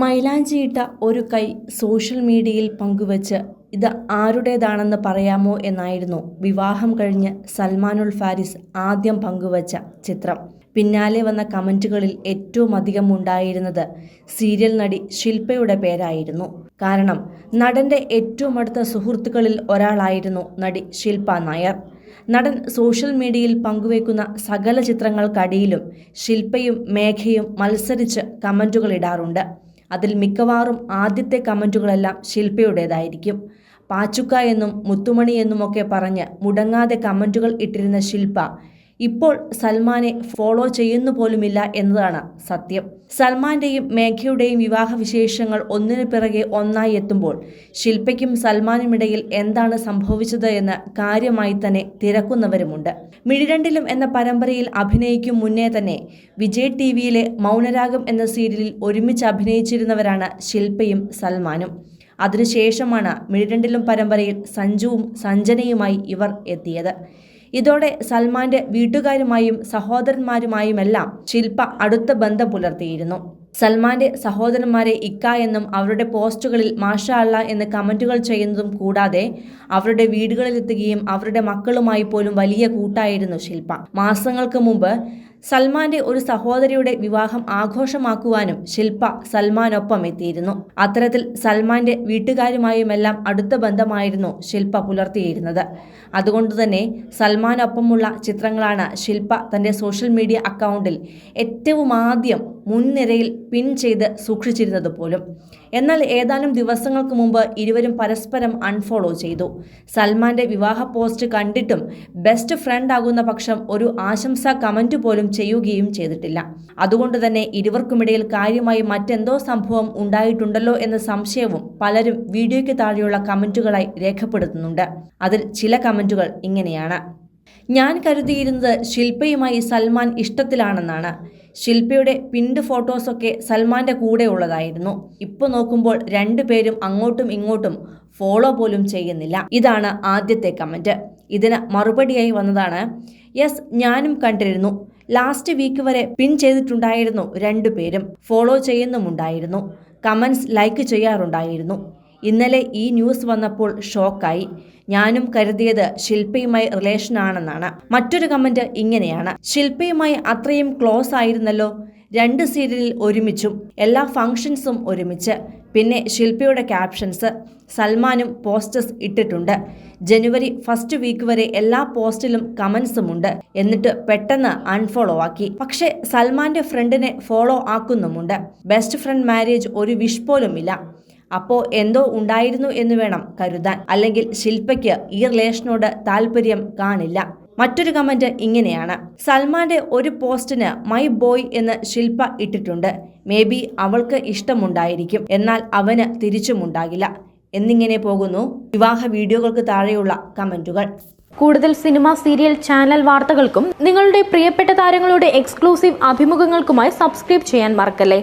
മൈലാഞ്ചിയിട്ട ഒരു കൈ സോഷ്യൽ മീഡിയയിൽ പങ്കുവച്ച് ഇത് ആരുടേതാണെന്ന് പറയാമോ എന്നായിരുന്നു വിവാഹം കഴിഞ്ഞ് സൽമാനുൽ ഫാരിസ് ആദ്യം പങ്കുവച്ച ചിത്രം. പിന്നാലെ വന്ന കമന്റുകളിൽ ഏറ്റവും അധികം ഉണ്ടായിരുന്നത് സീരിയൽ നടി ശില്പയുടെ പേരായിരുന്നു. കാരണം നടന്റെ ഏറ്റവും അടുത്ത സുഹൃത്തുക്കളിൽ ഒരാളായിരുന്നു നടി ശില്പ നായർ. നടൻ സോഷ്യൽ മീഡിയയിൽ പങ്കുവയ്ക്കുന്ന സകല ചിത്രങ്ങൾക്കടിയിലും ശില്പയും മേഘയും മത്സരിച്ച് കമന്റുകൾ ഇടാറുണ്ട്. അതിൽ മിക്കവാറും ആദ്യത്തെ കമന്റുകളെല്ലാം ശില്പയുടേതായിരിക്കും. പാച്ചുക്ക എന്നും മുത്തുമണി എന്നുമൊക്കെ പറഞ്ഞ് മുടങ്ങാതെ കമന്റുകൾ ഇട്ടിരുന്ന ശില്പ ഇപ്പോൾ സൽമാനെ ഫോളോ ചെയ്യുന്നു പോലുമില്ല എന്നതാണ് സത്യം. സൽമാന്റെയും മേഘയുടെയും വിവാഹ വിശേഷങ്ങൾ ഒന്നിനു പിറകെ ഒന്നായി എത്തുമ്പോൾ ശില്പയ്ക്കും സൽമാനുമിടയിൽ എന്താണ് സംഭവിച്ചത് എന്ന് കാര്യമായി തന്നെ തിരക്കുന്നവരുമുണ്ട്. മിഴിരണ്ടിലും എന്ന പരമ്പരയിൽ അഭിനയിക്കും മുന്നേ തന്നെ വിജയ് ടി വിയിലെ മൗനരാഗം എന്ന സീരിയലിൽ ഒരുമിച്ച് അഭിനയിച്ചിരുന്നവരാണ് ശില്പയും സൽമാനും. അതിനുശേഷമാണ് മിഴിരണ്ടിലും പരമ്പരയിൽ സഞ്ജുവും സഞ്ജനയുമായി ഇവർ എത്തിയത്. ഇതോടെ സൽമാന്റെ വീട്ടുകാരുമായും സഹോദരന്മാരുമായുമെല്ലാം ശില്പ അടുത്ത ബന്ധം പുലർത്തിയിരുന്നു. സൽമാന്റെ സഹോദരന്മാരെ ഇക്ക എന്നും അവരുടെ പോസ്റ്റുകളിൽ മാഷ അള്ള എന്ന് കമന്റുകൾ ചെയ്യുന്നതും കൂടാതെ അവരുടെ വീടുകളിലെത്തുകയും അവരുടെ മക്കളുമായി പോലും വലിയ കൂട്ടായിരുന്നു ശില്പ മാസങ്ങൾക്ക് മുമ്പ് സൽമാന്റെ ഒരു സഹോദരിയുടെ വിവാഹം ആഘോഷമാക്കുവാനും ശില്പ സൽമാനൊപ്പം എത്തിയിരുന്നു. അത്തരത്തിൽ സൽമാന്റെ വീട്ടുകാരുമായുമെല്ലാം അടുത്ത ബന്ധമായിരുന്നു ശില്പ പുലർത്തിയിരുന്നത്. അതുകൊണ്ടുതന്നെ സൽമാനൊപ്പമുള്ള ചിത്രങ്ങളാണ് ശില്പ തന്റെ സോഷ്യൽ മീഡിയ അക്കൗണ്ടിൽ ഏറ്റവും ആദ്യം മുൻനിരയിൽ പിൻ ചെയ്ത് സൂക്ഷിച്ചിരുന്നത് പോലും. എന്നാൽ ഏതാനും ദിവസങ്ങൾക്ക് മുമ്പ് ഇരുവരും പരസ്പരം അൺഫോളോ ചെയ്തു. സൽമാന്റെ വിവാഹ പോസ്റ്റ് കണ്ടിട്ടും ബെസ്റ്റ് ഫ്രണ്ട് ആകുന്ന പക്ഷം ഒരു ആശംസാ കമന്റ് പോലും ചെയ്യുകയും ചെയ്തിട്ടില്ല. അതുകൊണ്ട് തന്നെ ഇരുവർക്കുമിടയിൽ കാര്യമായി മറ്റെന്തോ സംഭവം ഉണ്ടായിട്ടുണ്ടല്ലോ എന്ന സംശയവും പലരും വീഡിയോയ്ക്ക് താഴെയുള്ള കമന്റുകളായി രേഖപ്പെടുത്തുന്നുണ്ട്. അതിൽ ചില കമന്റുകൾ ഇങ്ങനെയാണ്. ഞാൻ കരുതിയിരുന്നത് ശില്പയുമായി സൽമാൻ ഇഷ്ടത്തിലാണെന്നാണ്. ശില്പയുടെ പിൻഡ് ഫോട്ടോസൊക്കെ സൽമാന്റെ കൂടെ ഉള്ളതായിരുന്നു ഇപ്പോൾ നോക്കുമ്പോൾ രണ്ടുപേരും അങ്ങോട്ടും ഇങ്ങോട്ടും ഫോളോ പോലും ചെയ്യുന്നില്ല. ഇതാണ് ആദ്യത്തെ കമന്റ് ഇതിന് മറുപടിയായി വന്നതാണ് യെസ് ഞാനും കണ്ടിരുന്നു. ലാസ്റ്റ് വീക്ക് വരെ പിൻ ചെയ്തിട്ടുണ്ടായിരുന്നു രണ്ടുപേരും ഫോളോ ചെയ്യുന്നുമുണ്ടായിരുന്നു. കമൻസ് ലൈക്ക് ചെയ്യാറുണ്ടായിരുന്നു. ഇന്നലെ ഈ ന്യൂസ് വന്നപ്പോൾ ഷോക്കായി. ഞാനും കരുതിയത് ശില്പയുമായി റിലേഷൻ ആണെന്നാണ്. മറ്റൊരു കമന്റ് ഇങ്ങനെയാണ്. ശില്പയുമായി അത്രയും ക്ലോസ് ആയിരുന്നല്ലോ. രണ്ട് സീരിയലിൽ ഒരുമിച്ചും എല്ലാ ഫങ്ഷൻസും ഒരുമിച്ച്. പിന്നെ ശില്പയുടെ ക്യാപ്ഷൻസ് സൽമാനും പോസ്റ്റേഴ്സ് ഇട്ടിട്ടുണ്ട്. ജനുവരി ഫസ്റ്റ് വീക്ക് വരെ എല്ലാ പോസ്റ്റിലും കമന്റ്സും ഉണ്ട്. എന്നിട്ട് പെട്ടെന്ന് അൺഫോളോ ആക്കി. പക്ഷേ സൽമാന്റെ ഫ്രണ്ടിനെ ഫോളോ ആക്കുന്നുമുണ്ട്. ബെസ്റ്റ് ഫ്രണ്ട് മാരേജ് ഒരു വിഷ് പോലുമില്ല. അപ്പോ എന്തോ ഉണ്ടായിരുന്നു എന്ന് വേണം കരുതാൻ. അല്ലെങ്കിൽ ശില്പയ്ക്ക് ഈ റിലേഷനോട് താല്പര്യം കാണില്ല. മറ്റൊരു കമന്റ് ഇങ്ങനെയാണ്. സൽമാന്റെ ഒരു പോസ്റ്റിന് മൈ ബോയ് എന്ന് ശില്പ ഇട്ടിട്ടുണ്ട്. മേ ബി അവൾക്ക് ഇഷ്ടമുണ്ടായിരിക്കും. എന്നാൽ അവന് തിരിച്ചുമുണ്ടാകില്ല എന്നിങ്ങനെ പോകുന്നു വിവാഹ വീഡിയോകൾക്ക് താഴെയുള്ള കമന്റുകൾ. കൂടുതൽ സിനിമ സീരിയൽ ചാനൽ വാർത്തകൾക്കും നിങ്ങളുടെ പ്രിയപ്പെട്ട താരങ്ങളുടെ എക്സ്ക്ലൂസീവ് അഭിമുഖങ്ങൾക്കുമായി സബ്സ്ക്രൈബ് ചെയ്യാൻ മറക്കല്ലേ?